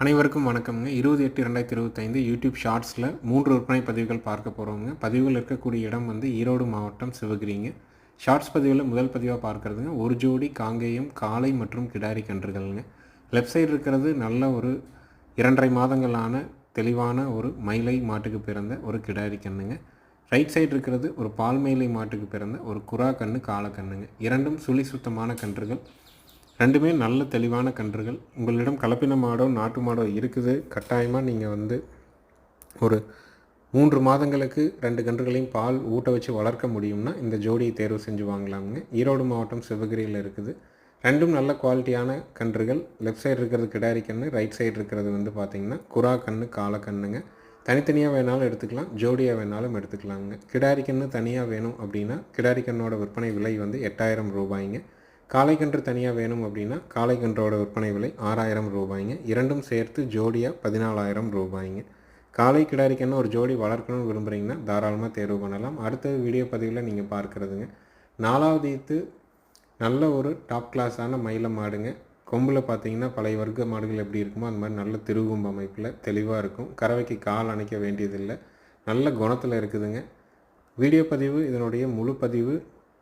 அனைவருக்கும் வணக்கம்ங்க. இருபது எட்டு ரெண்டாயிரத்தி இருபத்தைந்து யூடியூப் ஷார்ட்ஸில் மூன்று விற்பனை பதிவுகள் பார்க்க போகிறோங்க பதிவுகள் இருக்கக்கூடிய இடம் வந்து ஈரோடு மாவட்டம் சிவகிரிங்க. ஷார்ட்ஸ் பதிவில் முதல் பதிவாக பார்க்குறதுங்க ஒரு ஜோடி காங்கேயம் காளை மற்றும் கிடாரி கன்றுகள்ங்க. லெஃப்ட் சைடு இருக்கிறது நல்ல ஒரு இரண்டரை மாதங்களான தெளிவான ஒரு மயிலை மாட்டுக்கு பிறந்த ஒரு கிடாரி கண்ணுங்க ரைட் சைடு இருக்கிறது ஒரு பால் மயிலை மாட்டுக்கு பிறந்த ஒரு குரா கண்ணு காலக்கண்ணுங்க இரண்டும் சுழி சுத்தமான கன்றுகள். ரெண்டுமே நல்ல தெளிவான கன்றுகள். உங்களிடம் கலப்பின மாடோ நாட்டு மாடோ இருக்குது. கட்டாயமாக நீங்கள் வந்து ஒரு மூன்று மாதங்களுக்கு ரெண்டு கன்றுகளையும் பால் ஊட்ட வச்சு வளர்க்க முடியும்னா இந்த ஜோடியை தேர்வு செஞ்சு வாங்கலாமுங்க. ஈரோடு மாவட்டம் சிவகிரியில் இருக்குது. ரெண்டும் நல்ல குவாலிட்டியான கன்றுகள். லெஃப்ட் சைடு இருக்கிறது கிடாரி கன்று ரைட் சைடு இருக்கிறது வந்து பார்த்திங்கன்னா குரா கன்று கால கண்ணுங்க. தனித்தனியாக வேணாலும் எடுத்துக்கலாம் ஜோடியாக வேணாலும் எடுத்துக்கலாங்க கிடாரி கன்று தனியாக வேணும் அப்படின்னா கிடாரி கண்ணோட விற்பனை விலை வந்து எட்டாயிரம் ரூபாய்ங்க. காளைக்கன்று தனியாக வேணும் அப்படின்னா காளைக்கன்றோட விற்பனை விலை ஆறாயிரம் ரூபாய்ங்க. இரண்டும் சேர்த்து ஜோடியாக பதினாலாயிரம் ரூபாய்ங்க. காலை கிடாரிக்கன்னு ஒரு ஜோடி வளர்க்கணும்னு விரும்புகிறீங்கன்னா தாராளமாக தேர்வு பண்ணலாம். அடுத்த வீடியோ பதிவில் நீங்கள் பார்க்குறதுங்க. நாலாவது ஈத்து நல்ல ஒரு டாப் கிளாஸான மயில மாடுங்க. கொம்பில் பார்த்தீங்கன்னா பழைய வர்க்க மாடுகள் எப்படி இருக்குமோ அந்த மாதிரி நல்ல திருகும்பு அமைப்பில் தெளிவாக இருக்கும். கறவைக்கு கால் அணைக்க வேண்டியதில்லை. நல்ல குணத்தில் இருக்குதுங்க. வீடியோ பதிவு இதனுடைய முழு பதிவு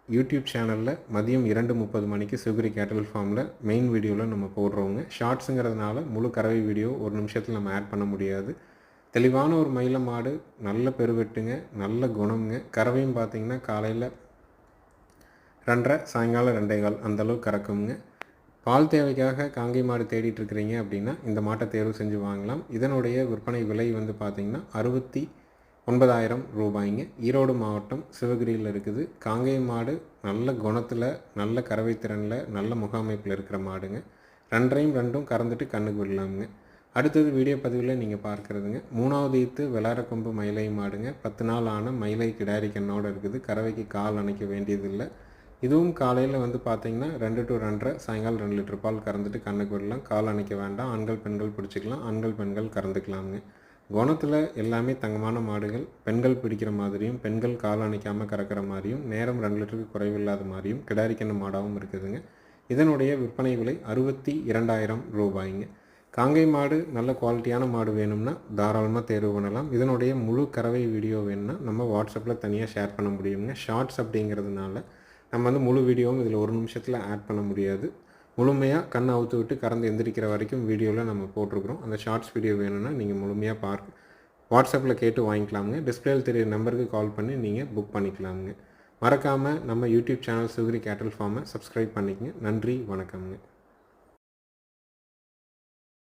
யூடியூப் சேனலில் மதியம் இரண்டு முப்பது மணிக்கு சிவகிரி கேட்டல் ஃபார்மில் மெயின் வீடியோவில் நம்ம போடுறோங்க ஷார்ட்ஸுங்கிறதுனால முழு கறவை வீடியோ ஒரு நிமிஷத்தில் நம்ம ஆட் பண்ண முடியாது. தெளிவான ஒரு மயில மாடு நல்ல பெருவெட்டுங்க நல்ல குணம்ங்க. கறவையும் பார்த்திங்கன்னா காலையில் ரெண்டரை சாயங்காலம் ரெண்டே கால் அந்தளவுக்கு கறக்குங்க. பால் தேவைக்காக காங்கை மாடு தேடிட்டு இருக்கிறீங்க அப்படின்னா இந்த மாட்டை தேர்வு செஞ்சு வாங்கலாம். இதனுடைய விற்பனை விலை வந்து பார்த்திங்கன்னா அறுபத்தி ஒன்பதாயிரம் ரூபாய்ங்க. ஈரோடு மாவட்டம் சிவகிரியில் இருக்குது. காங்கேய மாடு நல்ல குணத்தில் நல்ல கறவை திறனில் நல்ல முகாமைப்பில் இருக்கிற மாடுங்க. ரெண்டரையும் ரெண்டும் கறந்துட்டு கண்ணுக்கு விடலாமுங்க. அடுத்தது வீடியோ பதிவில் நீங்கள் பார்க்குறதுங்க. மூணாவது ஈத்து வெளாரக்கொம்பு மயிலை மாடுங்க. பத்து நாள் ஆன மயிலை கிடாரி கண்ணோடு இருக்குது. கறவைக்கு கால் அணைக்க வேண்டியதில்லை. இதுவும் காலையில் வந்து பார்த்தீங்கன்னா ரெண்டு டு ரெண்டரை சாயங்காலம் ரெண்டு லிட்டர் பால் கறந்துட்டு கண்ணுக்கு விடலாம். கால் அணைக்க வேண்டாம். ஆண்கள் பெண்கள் பிடிச்சிக்கலாம். ஆண்கள் பெண்கள் கறந்துக்கலாமுங்க. குணத்தில் எல்லாமே தங்கமான மாடுகள் பெண்கள் பிடிக்கிற மாதிரியும் பெண்கள் கால் அணைக்காமல் கறக்கிற மாதிரியும் நேரம் ரெண்டு லிட்டருக்கு குறைவில்லாத மாதிரியும் கிடாரிக்கண்ண மாடாகவும் இருக்குதுங்க. இதனுடைய விற்பனை விலை அறுபத்தி இரண்டாயிரம் ரூபாய்ங்க. காங்கை மாடு நல்ல குவாலிட்டியான மாடு வேணும்னா தாராளமாக தேர்வு பண்ணலாம். இதனுடைய முழு கறவை வீடியோ வேணும்னா நம்ம வாட்ஸ்அப்பில் தனியாக ஷேர் பண்ண முடியுங்க. ஷார்ட்ஸ் அப்படிங்கிறதுனால நம்ம வந்து முழு வீடியோவும் இதில் ஒரு நிமிஷத்தில் ஆட் பண்ண முடியாது. முழுமையாக கண்ணை அவுத்து விட்டு கறந்து எந்திரிக்கிற வரைக்கும் வீடியோவில் நம்ம போட்டிருக்கிறோம். அந்த ஷார்ட்ஸ் வீடியோ வேணும்னா நீங்கள் முழுமையாக பார்க்க வாட்ஸ்அப்பில் கேட்டு வாங்கிக்கலாமுங்க. டிஸ்பிளேயில் தெரிய நம்பருக்கு கால் பண்ணி நீங்கள் புக் பண்ணிக்கலாமுங்க. மறக்காமல் நம்ம யூடியூப் சேனல் சுகிரி கேட்டல் ஃபார்மை சப்ஸ்கிரைப் பண்ணிக்கங்க. நன்றி வணக்கம்ங்க.